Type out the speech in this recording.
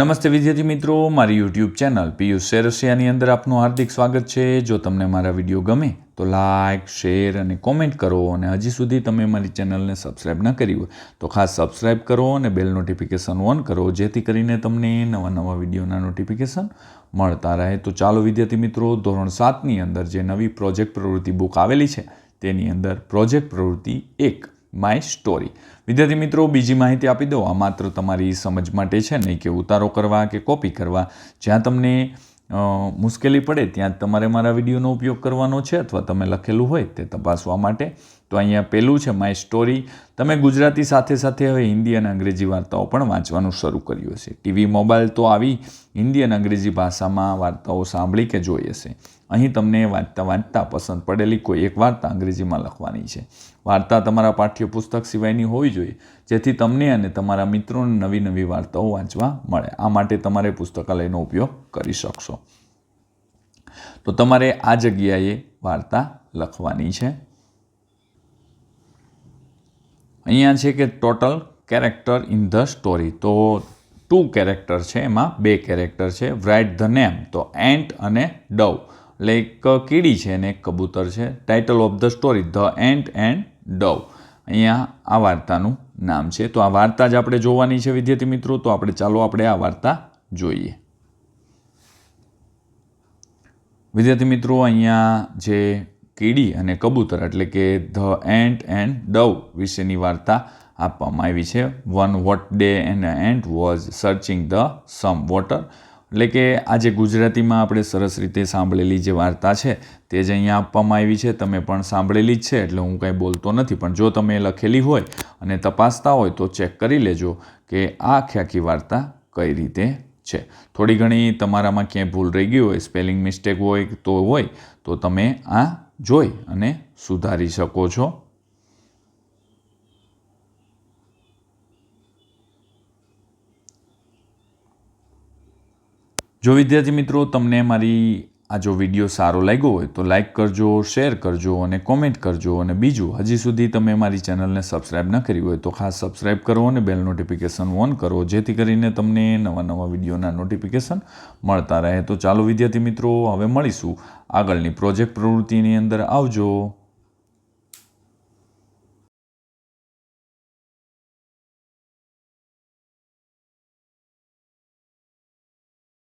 નમસ્તે વિદ્યાર્થી મિત્રો, મારી યુટ્યુબ ચેનલ પિયુષ સેરસિયાની અંદર આપનું હાર્દિક સ્વાગત છે. જો તમને મારા વીડિયો ગમે, તો લાઇક શેર અને કોમેન્ટ કરો અને હજી સુધી તમે મારી ચેનલને સબસ્ક્રાઈબ ન કરી હોય, તો ખાસ સબસ્ક્રાઈબ કરો અને બેલ નોટિફિકેશન ઓન કરો, જેથી કરીને તમને નવા નવા વિડીયોના નોટિફિકેશન મળતા રહે. તો ચાલો વિદ્યાર્થી મિત્રો, ધોરણ સાતની અંદર જે નવી પ્રોજેક્ટ પ્રવૃત્તિ બુક આવેલી છે, તેની અંદર પ્રોજેક્ટ પ્રવૃત્તિ એક માય સ્ટોરી વિદ્યાર્થી મિત્રો, બીજી માહિતી આપી દો આ માત્ર તમારી સમજ માટે છે, નહીં કે ઉતારો કરવા કે કોપી કરવા. જ્યાં તમને મુશ્કેલી પડે, ત્યાં તમારે મારા વિડીયોનો ઉપયોગ કરવાનો છે, અથવા તમે લખેલું હોય તે તપાસવા માટે. તો અહીંયા પહેલું છે માય સ્ટોરી તમે ગુજરાતી સાથે સાથે હવે હિન્દી અને અંગ્રેજી વાર્તાઓ પણ વાંચવાનું શરૂ કર્યું હશે. ટીવી, મોબાઈલ તો આવી હિન્દી અને અંગ્રેજી ભાષામાં વાર્તાઓ સાંભળી કે જોઈ હશે. અહીં તમને વાંચતા વાંચતા પસંદ પડેલી કોઈ એક વાર્તા અંગ્રેજીમાં લખવાની છે. વાર્તા તમારા પાઠ્યપુસ્તક સિવાયની હોવી જોઈએ, જેથી તમને અને તમારા મિત્રોને નવી નવી વાર્તાઓ વાંચવા મળે. આ માટે તમારે પુસ્તકાલયનો ઉપયોગ કરી શકશો. તો તમારે આ જગ્યાએ વાર્તા લખવાની છે. અહીંયા છે કે total character in the story તો ટુ કેરેક્ટર છે, એમાં બે કેરેક્ટર છે. રાઇટ ધ નેમ તો એન્ટ અને ડવ એટલે એક કીડી છે અને એક કબૂતર છે. Title of the story the ant and dove અહીંયા આ વાર્તાનું નામ છે. તો આ વાર્તા જ આપણે જોવાની છે, વિદ્યાર્થી મિત્રો. તો આપણે ચાલો આપણે આ વાર્તા જોઈએ. વિદ્યાર્થી મિત્રો, અહીંયા જે કીડી અને કબૂતર, એટલે કે ધ એન્ટ એન્ડ ડવ વિશેની વાર્તા આપવામાં આવી છે. One what day and ant was searching the some water. એટલે કે આજે ગુજરાતીમાં આપણે સરસ રીતે સાંભળેલી જે વાર્તા છે તે જ અહીંયા આપવામાં આવી છે. તમે પણ સાંભળેલી જ છે, એટલે હું કાંઈ બોલતો નથી, પણ જો તમે લખેલી હોય અને તપાસતા હોય તો ચેક કરી લેજો કે આ આખી આખી વાર્તા કઈ રીતે છે. થોડી ઘણી તમારામાં ક્યાંય ભૂલ રહી ગઈ હોય, સ્પેલિંગ મિસ્ટેક હોય તો હોય, તો તમે આ જોઈ અને સુધારી શકો છો. જો વિદ્યાર્થી મિત્રો તમને મારી આ જો વીડિયો સારો લાગ્યો હોય તો લાઇક કરજો, શેર કરજો અને કોમેન્ટ કરજો અને બીજું, હજી સુધી તમે મારી ચેનલને સબસ્ક્રાઈબ ન કરી હોય તો ખાસ સબસ્ક્રાઈબ કરો અને બેલ નોટિફિકેશન ઓન કરો, જેથી કરીને તમને નવા નવા વિડીયોના નોટિફિકેશન મળતા રહે. તો ચાલો વિદ્યાર્થી મિત્રો, હવે મળીશું આગળની પ્રોજેક્ટ પ્રવૃત્તિની અંદર આવજો.